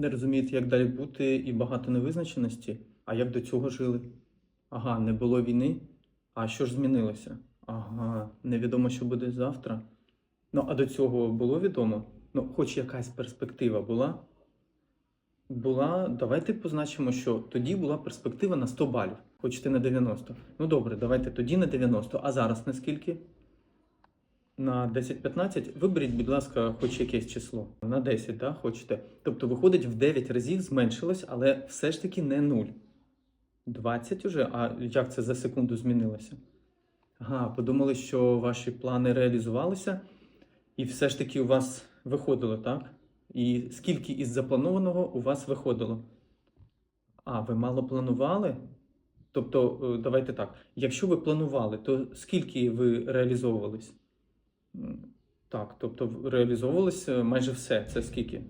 Не розумієте, як далі бути, і багато невизначеності. А як до цього жили? Ага, не було війни. А що ж змінилося? Ага, невідомо, що буде завтра. Ну, а до цього було відомо? Ну, хоч якась перспектива була. Була, давайте позначимо, що тоді була перспектива на 100 балів, хочете на 90. Ну добре, давайте тоді на 90. А зараз на скільки? На 10-15? Виберіть, будь ласка, хоч якесь число. На 10, да, хочете. Тобто, виходить, в 9 разів зменшилось, але все ж таки не 0. 20 уже? А як це за секунду змінилося? Ага, подумали, що ваші плани реалізувалися, і все ж таки у вас виходило, так? І скільки із запланованого у вас виходило? А, ви мало планували? Тобто, е, давайте так. Якщо ви планували, то скільки ви реалізовувались? Так, тобто е, майже все. Це скільки?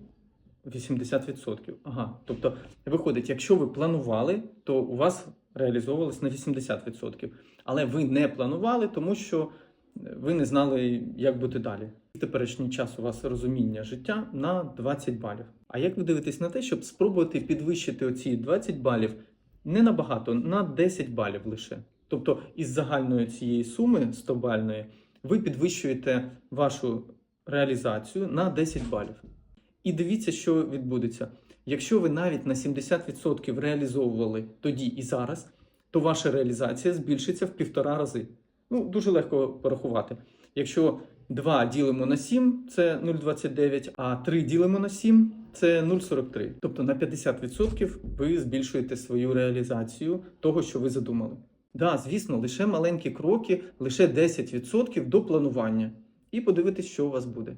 80%. Ага. Тобто, виходить, якщо ви планували, то у вас реалізовувалось на 80%. Але ви не планували, тому що е, ви не знали, як бути далі. В теперішній час у вас розуміння життя на 20 балів. А як ви дивитесь на те, щоб спробувати підвищити оці 20 балів не набагато, на 10 балів лише? Тобто із загальної цієї суми 100 бальної ви підвищуєте вашу реалізацію на 10 балів. І дивіться, що відбудеться. Якщо ви навіть на 70% реалізовували тоді і зараз, то ваша реалізація збільшиться в півтора рази. Ну, дуже легко порахувати. Якщо 2 ділимо на 7, це 0,29, а 3 ділимо на 7, це 0,43. Тобто на 50% ви збільшуєте свою реалізацію того, що ви задумали. Да, звісно, лише маленькі кроки, лише 10% до планування. І подивитись, що у вас буде.